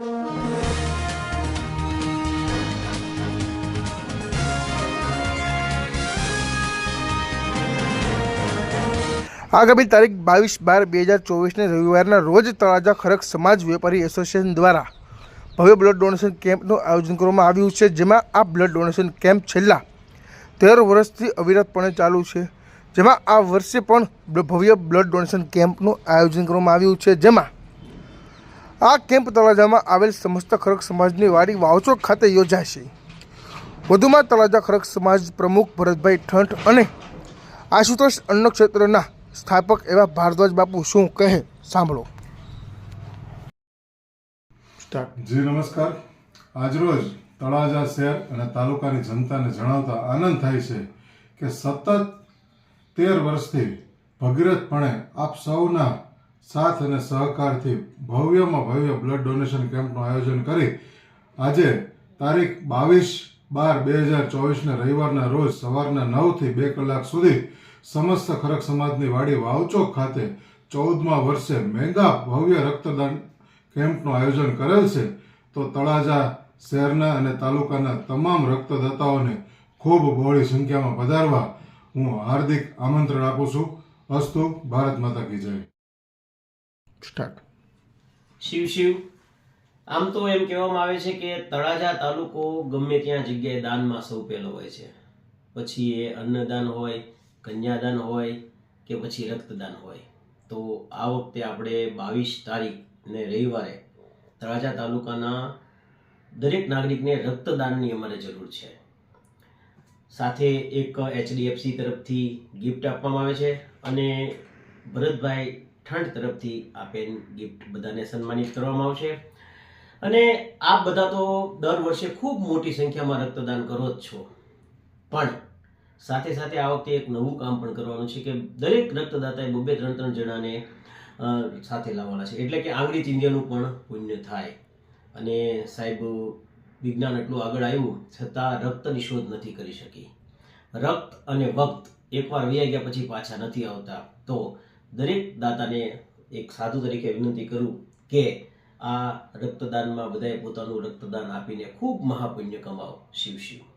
આગામી તારીખ બાવીસ બાર બે હજાર ચોવીસને રવિવારના રોજ તળાજા ખરક સમાજ વેપારી એસોસિએશન દ્વારા ભવ્ય બ્લડ ડોનેશન કેમ્પનું આયોજન કરવામાં આવ્યું છે, જેમાં આ બ્લડ ડોનેશન કેમ્પ છેલ્લા તેર વર્ષથી અવિરતપણે ચાલુ છે. જેમાં આ વર્ષે પણ ભવ્ય બ્લડ ડોનેશન કેમ્પનું આયોજન કરવામાં આવ્યું છે, જેમાં આ કેમ્પ તળાજામાં આવેલ સમસ્ત ખરક સમાજની વાડી વાવચોક ખાતે યોજાશે. વધુમાં તળાજા ખરક સમાજ પ્રમુખ ભરતભાઈ ઠંઠ અને આશુતોષ અન્ન ક્ષેત્રના સ્થાપક એવા ભારદ્વાજ બાપુ શું કહે સાંભળો. જી નમસ્કાર. આજરોજ તળાજા શહેર અને તાલુકાની જનતાને જણાવતા આનંદ થાય છે કે સતત તેર વર્ષથી ભગીરથપણે આપ સૌના સાથ અને સહકારથી ભવ્યમાં ભવ્ય બ્લડ ડોનેશન કેમ્પનું આયોજન કરી આજે તારીખ બાવીસ બાર બે હજાર ચોવીસને રવિવારના રોજ સવારના નવથી બે કલાક સુધી સમસ્ત ખરક સમાજની વાડી વાવચોક ખાતે ચૌદમા વર્ષે મેગા ભવ્ય રક્તદાન કેમ્પનું આયોજન કરેલ છે. તો તળાજા શહેરના અને તાલુકાના તમામ રક્તદાતાઓને ખૂબ બહોળી સંખ્યામાં પધારવા હું હાર્દિક આમંત્રણ આપું છું. અસ્તુ, ભારત માતા કી જય. સ્ટાર્ટ શિવ શિવ. આમ તો એમ કહેવામાં આવે છે કે તળાજા તાલુકો ગમે ત્યાં જગ્યાએ દાનમાં સૌ પહેલો હોય છે. પછી એ અન્નદાન હોય, કન્યાદાન હોય કે પછી રક્તદાન હોય. તો આ વખતે આપણે બાવીસ તારીખ ને રવિવારે તળાજા તાલુકાના દરેક નાગરિકને રક્તદાનની અમારે જરૂર છે. સાથે એક એચડીએફસી તરફથી ગિફ્ટ આપવામાં આવે છે અને ભરતભાઈ ઠંડ તરફથી આપેલ ગિફ્ટ બધાને સન્માનિત કરવામાં આવશે. અને આપ બધા તો દર વર્ષે ખૂબ મોટી સંખ્યામાં રક્તદાન કરો જ છો. પણ સાથે સાથે આ વખતે એક નવું કામ પણ કરવાનું છે કે દરેક રક્તદાતાએ બબે ત્રણ ત્રણ જણાને સાથે લાવવાના છે. એટલે કે આંગળી ચિંધ્યાનું પણ પુણ્ય થાય. અને સાહેબ, વિજ્ઞાન એટલું આગળ આવ્યું, છતાં રક્તની શોધ નથી કરી શકી. રક્ત અને વક્ત એકવાર વૈયા ગયા પછી પાછા નથી આવતા. તો દરેક દાતાને એક સાધુ તરીકે વિનંતી કરું કે આ રક્તદાનમાં બધાએ પોતાનું રક્તદાન આપીને ખૂબ મહાપુણ્ય કમાવો. શિવ શિવ.